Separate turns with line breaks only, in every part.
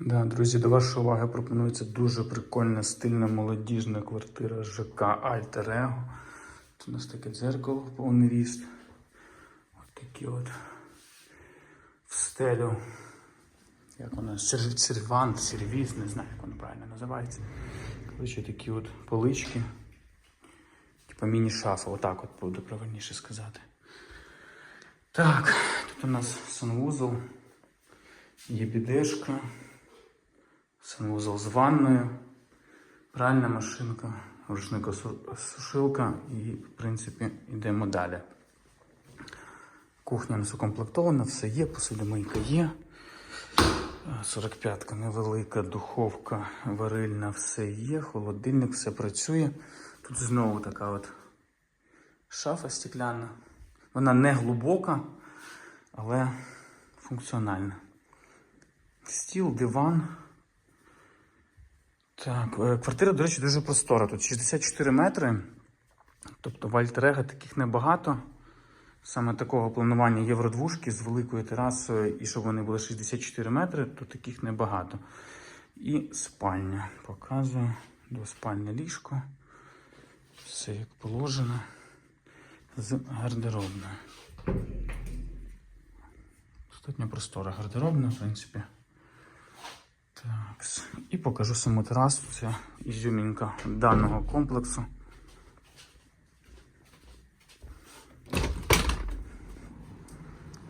Да, друзі, до вашої уваги пропонується дуже прикольна стильна молодіжна квартира ЖК Альтер Его. Тут у нас таке дзеркало повний ріст. От такі от в стелю. Як воно? Серв- Сервант, сервіс, не знаю, як воно правильно називається. Коротше, такі от полички. Типа міні-шафа, отак от буде правильніше сказати. Так, тут у нас санвузол, є бідешка, санвузол з ванною, пральна машинка, рушника сушилка і, в принципі, йдемо далі. Кухня нас укомплектована, все є, посудомийка є. 45-ка невелика, духовка варильна, все є, холодильник, все працює. Тут знову така от шафа стекляна. Вона не глибока, але функціональна. Стіл, диван. Так, е, квартира, до речі, дуже простора. Тут 64 метри. Тобто в Альтерега таких небагато. Саме такого планування євродвушки з великою терасою, і щоб вони були 64 метри, то таких небагато. І спальня. Показую двоспальне ліжко. Все як положено. З гардеробною. Достатньо простора гардеробна, в принципі. Так. І покажу саму терасу. Це ізюмінка даного комплексу.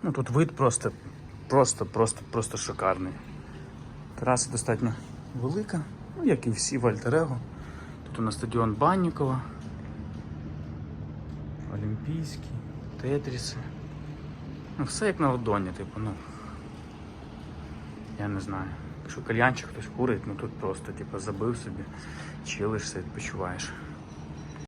Ну, тут вид просто, просто, просто, просто шикарний. Тераса достатньо велика, ну, як і всі в Альтерего. Тут у нас стадіон Баннікова, Олімпійський, Тетріси. Ну, все як на ладоні, типу, ну. Я не знаю. Якщо кальянчик хтось курить, ну тут просто, типу, забив собі, чилишся, відпочиваєш.